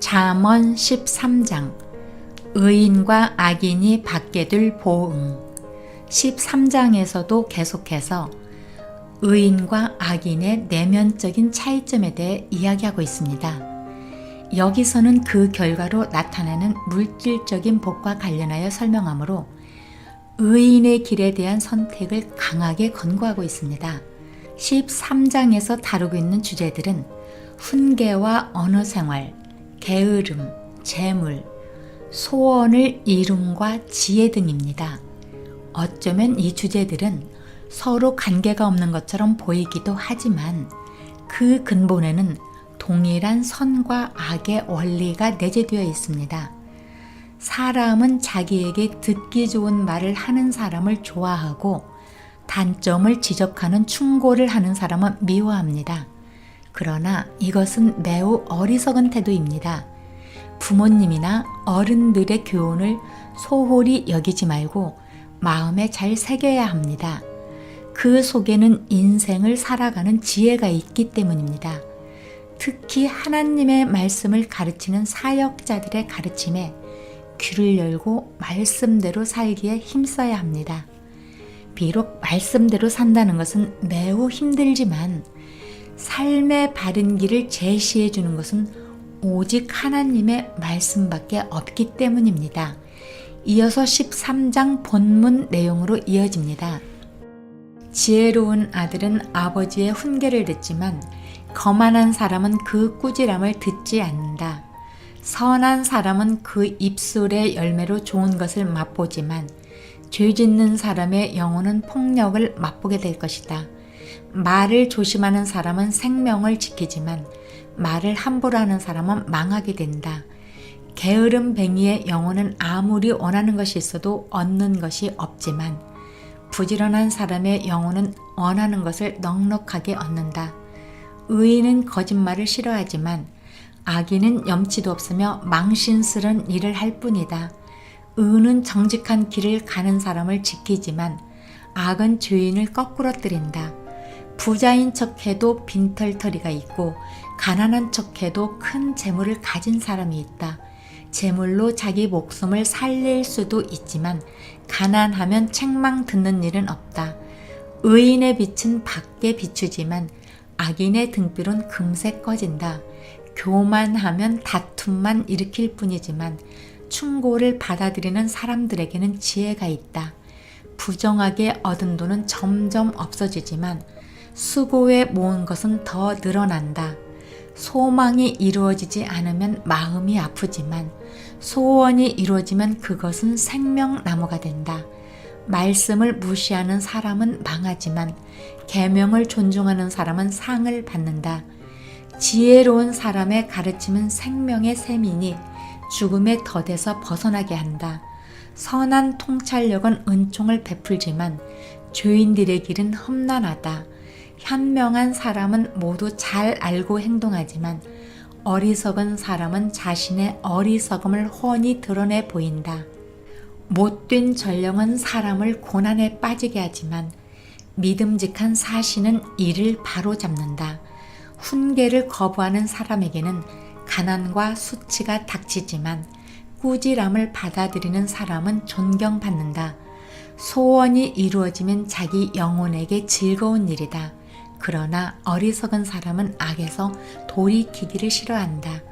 잠언 13장 의인과 악인이 받게 될 보응 13장에서도 계속해서 의인과 악인의 내면적인 차이점에 대해 이야기하고 있습니다. 여기서는 그 결과로 나타나는 물질적인 복과 관련하여 설명하므로 의인의 길에 대한 선택을 강하게 권고하고 있습니다. 13장에서 다루고 있는 주제들은 훈계와 언어 생활, 게으름, 재물, 소원을 이룸과 지혜 등입니다. 어쩌면 이 주제들은 서로 관계가 없는 것처럼 보이기도 하지만 그 근본에는 동일한 선과 악의 원리가 내재되어 있습니다. 사람은 자기에게 듣기 좋은 말을 하는 사람을 좋아하고 단점을 지적하는 충고를 하는 사람은 미워합니다. 그러나 이것은 매우 어리석은 태도입니다. 부모님이나 어른들의 교훈을 소홀히 여기지 말고 마음에 잘 새겨야 합니다. 그 속에는 인생을 살아가는 지혜가 있기 때문입니다. 특히 하나님의 말씀을 가르치는 사역자들의 가르침에 귀를 열고 말씀대로 살기에 힘써야 합니다. 비록 말씀대로 산다는 것은 매우 힘들지만 삶의 바른 길을 제시해 주는 것은 오직 하나님의 말씀밖에 없기 때문입니다. 이어서 13장 본문 내용으로 이어집니다. 지혜로운 아들은 아버지의 훈계를 듣지만 거만한 사람은 그 꾸지람을 듣지 않는다. 선한 사람은 그 입술의 열매로 좋은 것을 맛보지만 죄 짓는 사람의 영혼은 폭력을 맛보게 될 것이다. 말을 조심하는 사람은 생명을 지키지만 말을 함부로 하는 사람은 망하게 된다. 게으름 뱅이의 영혼은 아무리 원하는 것이 있어도 얻는 것이 없지만 부지런한 사람의 영혼은 원하는 것을 넉넉하게 얻는다. 의인은 거짓말을 싫어하지만 악인은 염치도 없으며 망신스런 일을 할 뿐이다. 의는 정직한 길을 가는 사람을 지키지만 악은 죄인을 거꾸러뜨린다. 부자인 척해도 빈털터리가 있고 가난한 척해도 큰 재물을 가진 사람이 있다. 재물로 자기 목숨을 살릴 수도 있지만 가난하면 책망 듣는 일은 없다. 의인의 빛은 밖에 비추지만 악인의 등불은 금세 꺼진다. 교만하면 다툼만 일으킬 뿐이지만 충고를 받아들이는 사람들에게는 지혜가 있다. 부정하게 얻은 돈은 점점 없어지지만 수고에 모은 것은 더 늘어난다. 소망이 이루어지지 않으면 마음이 아프지만 소원이 이루어지면 그것은 생명나무가 된다. 말씀을 무시하는 사람은 망하지만 계명을 존중하는 사람은 상을 받는다. 지혜로운 사람의 가르침은 생명의 셈이니 죽음의 덫에서 벗어나게 한다. 선한 통찰력은 은총을 베풀지만 죄인들의 길은 험난하다. 현명한 사람은 모두 잘 알고 행동하지만 어리석은 사람은 자신의 어리석음을 훤히 드러내 보인다. 못된 전령은 사람을 고난에 빠지게 하지만 믿음직한 사신은 이를 바로 잡는다. 훈계를 거부하는 사람에게는 가난과 수치가 닥치지만 꾸지람을 받아들이는 사람은 존경받는다. 소원이 이루어지면 자기 영혼에게 즐거운 일이다. 그러나 어리석은 사람은 악에서 돌이키기를 싫어한다.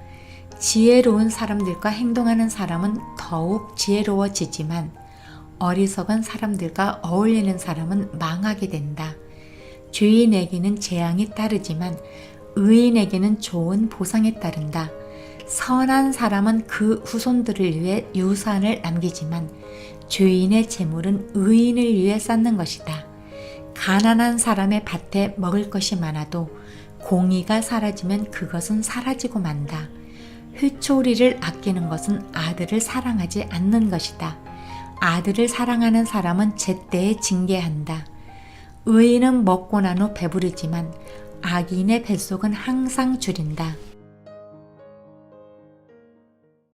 지혜로운 사람들과 행동하는 사람은 더욱 지혜로워지지만 어리석은 사람들과 어울리는 사람은 망하게 된다. 죄인에게는 재앙이 따르지만 의인에게는 좋은 보상이 따른다. 선한 사람은 그 후손들을 위해 유산을 남기지만 죄인의 재물은 의인을 위해 쌓는 것이다. 가난한 사람의 밭에 먹을 것이 많아도 공의가 사라지면 그것은 사라지고 만다. 회초리를 아끼는 것은 아들을 사랑하지 않는 것이다. 아들을 사랑하는 사람은 제때에 징계한다. 의인은 먹고 난 후 배부르지만 악인의 뱃속은 항상 줄인다.